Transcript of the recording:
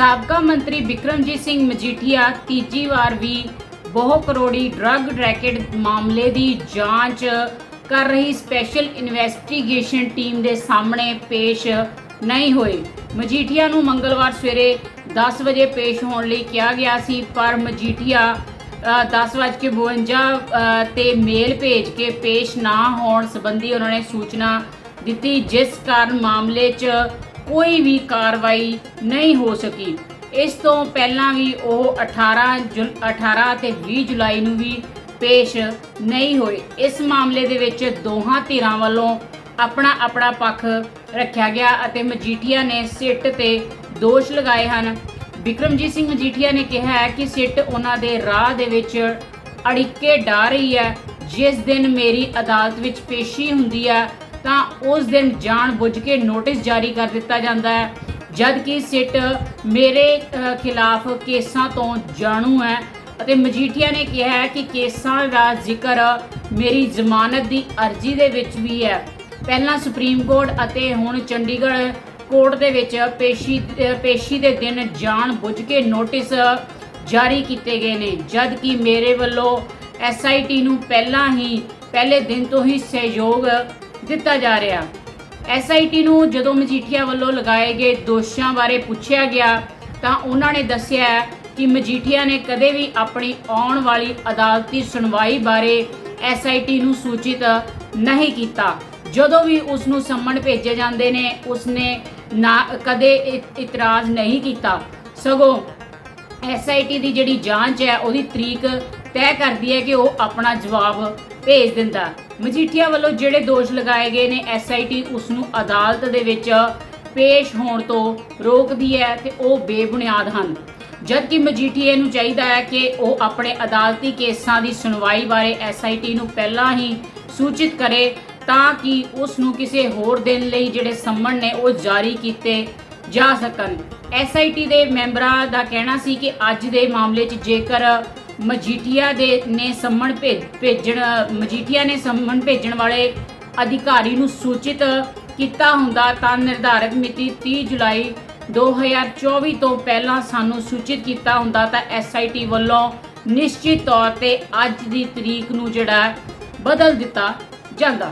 ਸਾਬਕਾ ਮੰਤਰੀ ਬਿਕਰਮਜੀਤ ਸਿੰਘ ਮਜੀਠੀਆ ਤੀਜੀ ਵਾਰ ਵੀ ਬਹੁ ਕਰੋੜੀ ਡਰੱਗ ਰੈਕੇਟ ਮਾਮਲੇ ਦੀ ਜਾਂਚ ਕਰ ਰਹੀ ਸਪੈਸ਼ਲ ਇਨਵੈਸਟੀਗੇਸ਼ਨ ਟੀਮ ਦੇ ਸਾਹਮਣੇ ਪੇਸ਼ ਨਹੀਂ ਹੋਏ ਮਜੀਠੀਆ ਨੂੰ ਮੰਗਲਵਾਰ ਸਵੇਰੇ 10 ਵਜੇ ਪੇਸ਼ ਹੋਣ ਲਈ ਕਿਹਾ ਗਿਆ ਸੀ ਪਰ ਮਜੀਠੀਆ ਅ, 10:52 ਅ, ਤੇ ਮੇਲ ਭੇਜ ਕੇ ਪੇਸ਼ ਨਾ ਹੋਣ ਸੰਬੰਧੀ ਉਹਨਾਂ ਨੇ ਸੂਚਨਾ ਦਿੱਤੀ ਜਿਸ ਕਾਰਨ ਮਾਮਲੇ 'ਚ ਕੋਈ ਵੀ ਕਾਰਵਾਈ ਨਹੀਂ ਹੋ ਸਕੀ। ਇਸ ਤੋਂ ਪਹਿਲਾਂ ਵੀ ਉਹ 18 ਜੁਲ 18 ਅਤੇ 20 ਜੁਲਾਈ ਨੂੰ ਵੀ ਪੇਸ਼ ਨਹੀਂ ਹੋਏ। ਇਸ ਮਾਮਲੇ ਦੇ ਵਿੱਚ ਦੋਹਾਂ ਧਿਰਾਂ ਵੱਲੋਂ ਆਪਣਾ ਆਪਣਾ ਪੱਖ ਰੱਖਿਆ ਗਿਆ ਅਤੇ ਮਜੀਠੀਆ ਨੇ ਸਿੱਟ ਤੇ ਦੋਸ਼ ਲਗਾਏ ਹਨ। ਵਿਕਰਮਜੀਤ ਸਿੰਘ ਮਜੀਠੀਆ ਨੇ ਕਿਹਾ ਹੈ ਕਿ ਸਿੱਟ ਉਹਨਾਂ ਦੇ ਰਾਹ ਦੇ ਵਿੱਚ ਅੜਿੱਕੇ ਡਾ ਰਹੀ ਹੈ। ਜਿਸ ਦਿਨ ਮੇਰੀ ਅਦਾਲਤ ਵਿੱਚ ਪੇਸ਼ੀ ਹੁੰਦੀ ਹੈ ਤਾਂ ਉਸ ਦਿਨ ਜਾਣ ਬੁੱਝ ਕੇ ਨੋਟਿਸ ਜਾਰੀ ਕਰ ਦਿੱਤਾ ਜਾਂਦਾ ਹੈ। ਜਦ ਕਿ ਸਿੱਟ ਮੇਰੇ ਖਿਲਾਫ ਕੇਸਾਂ ਤੋਂ ਜਾਣੂ ਹੈ ਅਤੇ ਮਜੀਠੀਆ ਨੇ ਕਿਹਾ ਹੈ ਕਿ ਕੇਸਾਂ ਦਾ ਜ਼ਿਕਰ ਮੇਰੀ ਜ਼ਮਾਨਤ ਦੀ ਅਰਜ਼ੀ ਦੇ ਵਿੱਚ ਵੀ ਹੈ। ਪਹਿਲਾਂ ਸੁਪਰੀਮ ਕੋਰਟ ਅਤੇ ਹੁਣ ਚੰਡੀਗੜ੍ਹ ਕੋਰਟ ਦੇ ਵਿੱਚ ਪੇਸ਼ੀ ਪੇਸ਼ੀ ਦੇ ਦਿਨ ਜਾਣ ਬੁੱਝ ਕੇ ਨੋਟਿਸ ਜਾਰੀ ਕੀਤੇ ਗਏ ਨੇ। ਜਦ ਕਿ ਮੇਰੇ ਵੱਲੋਂ ਐਸਆਈਟੀ ਨੂੰ ਪਹਿਲਾਂ ਹੀ, ਪਹਿਲੇ ਦਿਨ ਤੋਂ ਹੀ ਸਹਿਯੋਗ ਦਿੱਤਾ ਜਾ ਰਿਹਾ। ਐਸਆਈਟੀ ਨੂੰ ਜਦੋਂ ਮਜੀਠੀਆ ਵੱਲੋਂ ਲਗਾਏ ਗਏ ਦੋਸ਼ਾਂ ਬਾਰੇ ਪੁੱਛਿਆ ਗਿਆ, ਤਾਂ ਉਹਨਾਂ ਨੇ ਦੱਸਿਆ ਕਿ ਮਜੀਠੀਆ ਨੇ ਕਦੇ ਵੀ ਆਪਣੀ ਆਉਣ ਵਾਲੀ ਅਦਾਲਤੀ ਸੁਣਵਾਈ ਬਾਰੇ ਐਸਆਈਟੀ ਨੂੰ ਸੂਚਿਤ ਨਹੀਂ ਕੀਤਾ। ਜਦੋਂ ਵੀ ਉਸ ਨੂੰ ਸੰਮਣ ਭੇਜੇ ਜਾਂਦੇ ਨੇ ਉਸਨੇ ਨਾ ਕਦੇ ਇ- ਇਤਰਾਜ਼ ਨਹੀਂ ਕੀਤਾ। ਸਗੋਂ ਐਸਆਈਟੀ ਦੀ ਜਿਹੜੀ ਜਾਂਚ ਹੈ, ਉਹਦੀ ਤਰੀਕ ਤੈਅ ਕਰਦੀ ਹੈ ਕਿ ਉਹ ਆਪਣਾ ਜਵਾਬ ਭੇਜ ਦਿੰਦਾ। ਮਜੀਠੀਆ ਵੱਲੋਂ ਜਿਹੜੇ ਦੋਸ਼ ਲਗਾਏ ਗਏ ਨੇ ਐਸਆਈਟੀ ਉਸ ਨੂੰ ਅਦਾਲਤ ਦੇ ਵਿੱਚ ਪੇਸ਼ ਹੋਣ ਤੋਂ ਰੋਕਦੀ ਹੈ ਤੇ ਉਹ ਬੇਬੁਨਿਆਦ ਹਨ। ਜਦਕਿ ਮਜੀਠੀਏ ਨੂੰ ਚਾਹੀਦਾ ਹੈ ਕਿ ਉਹ ਆਪਣੇ ਅਦਾਲਤੀ ਕੇਸਾਂ ਦੀ ਸੁਣਵਾਈ ਬਾਰੇ ਐਸਆਈਟੀ ਨੂੰ ਪਹਿਲਾਂ ਹੀ ਸੂਚਿਤ ਕਰੇ, ਤਾਂ ਕਿ ਉਸ ਨੂੰ ਕਿਸੇ ਹੋਰ ਦਿਨ ਲਈ ਜਿਹੜੇ ਸੰਮਣ ਨੇ ਉਹ ਜਾਰੀ ਕੀਤੇ ਜਾ ਸਕਣ। ਐਸਆਈਟੀ ਦੇ ਮੈਂਬਰਾਂ ਦਾ ਕਹਿਣਾ ਸੀ ਕਿ ਅੱਜ ਦੇ ਮਾਮਲੇ 'ਚ ਜੇਕਰ ਮਜੀਠੀਆ ਦੇ ਨੇ ਸੰਮਣ ਭੇਜ- ਭੇਜਣ, ਮਜੀਠੀਆ ਨੇ ਸੰਮਣ ਭੇਜਣ ਵਾਲੇ ਅਧਿਕਾਰੀ ਨੂੰ ਸੂਚਿਤ ਕੀਤਾ ਹੁੰਦਾ ਤਾਂ ਨਿਰਧਾਰਤ ਮਿਤੀ 30 ਜੁਲਾਈ 2024 ਤੋਂ ਪਹਿਲਾਂ ਸਾਨੂੰ ਸੂਚਿਤ ਕੀਤਾ ਹੁੰਦਾ ਤਾਂ ਐਸਆਈਟੀ ਵੱਲੋਂ ਨਿਸ਼ਚਿਤ ਤੌਰ ਤੇ ਅੱਜ ਦੀ ਤਰੀਕ ਨੂੰ ਜਿਹੜਾ ਬਦਲ ਦਿੱਤਾ ਜਾਂਦਾ।